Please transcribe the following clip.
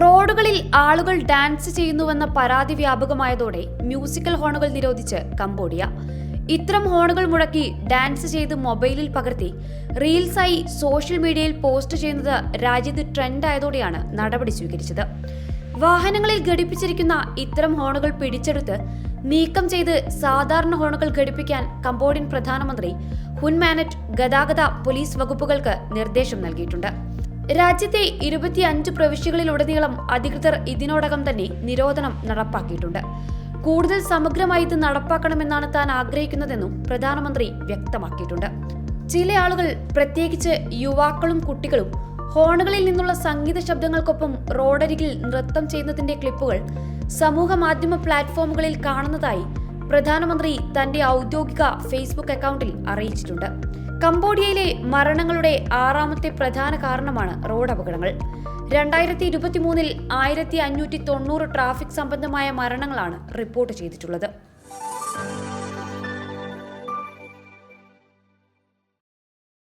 റോഡുകളിൽ ആളുകൾ ഡാൻസ് ചെയ്യുന്നുവെന്ന പരാതി വ്യാപകമായതോടെ മ്യൂസിക്കൽ ഹോണുകൾ നിരോധിച്ച് കംബോഡിയ. ഇത്തരം ഹോണുകൾ മുഴക്കി ഡാൻസ് ചെയ്ത് മൊബൈലിൽ പകർത്തി റീൽസായി സോഷ്യൽ മീഡിയയിൽ പോസ്റ്റ് ചെയ്യുന്നത് രാജ്യത്ത് ട്രെൻഡ് ആയതോടെയാണ് നടപടി സ്വീകരിച്ചത്. വാഹനങ്ങളിൽ ഘടിപ്പിച്ചിരിക്കുന്ന ഇത്തരം ഹോണുകൾ പിടിച്ചെടുത്ത് നീക്കം ചെയ്ത് സാധാരണ ഹോണുകൾ ഘടിപ്പിക്കാൻ കംബോഡിയൻ പ്രധാനമന്ത്രി ഹുൻമാനറ്റ് ഗതാഗത പോലീസ് വകുപ്പുകൾക്ക് നിർദ്ദേശം നൽകിയിട്ടുണ്ട്. രാജ്യത്തെ ഇരുപത്തിയഞ്ച് പ്രവിശ്യകളിലുടനീളം അധികൃതർ ഇതിനോടകം തന്നെ നിരോധനം നടപ്പാക്കിയിട്ടുണ്ട്. കൂടുതൽ സമഗ്രമായി ഇത് നടപ്പാക്കണമെന്നാണ് താൻ ആഗ്രഹിക്കുന്നതെന്നും പ്രധാനമന്ത്രി വ്യക്തമാക്കിയിട്ടുണ്ട്. ചില ആളുകൾ പ്രത്യേകിച്ച് യുവാക്കളും കുട്ടികളും ഹോണുകളിൽ നിന്നുള്ള സംഗീത ശബ്ദങ്ങൾക്കൊപ്പം റോഡരികിൽ നൃത്തം ചെയ്യുന്നതിന്റെ ക്ലിപ്പുകൾ സമൂഹ മാധ്യമ പ്ലാറ്റ്ഫോമുകളിൽ കാണുന്നതായി പ്രധാനമന്ത്രി തന്റെ ഔദ്യോഗിക ഫേസ്ബുക്ക് അക്കൗണ്ടിൽ അറിയിച്ചിട്ടുണ്ട്. കംബോഡിയയിലെ മരണങ്ങളുടെ ആറാമത്തെ പ്രധാന കാരണമാണ് റോഡ് അപകടങ്ങൾ. രണ്ടായിരത്തി ഇരുപത്തിമൂന്നിൽ ആയിരത്തി അഞ്ഞൂറ്റി തൊണ്ണൂറ് ട്രാഫിക് സംബന്ധമായ മരണങ്ങളാണ് റിപ്പോർട്ട് ചെയ്തിട്ടുള്ളത്.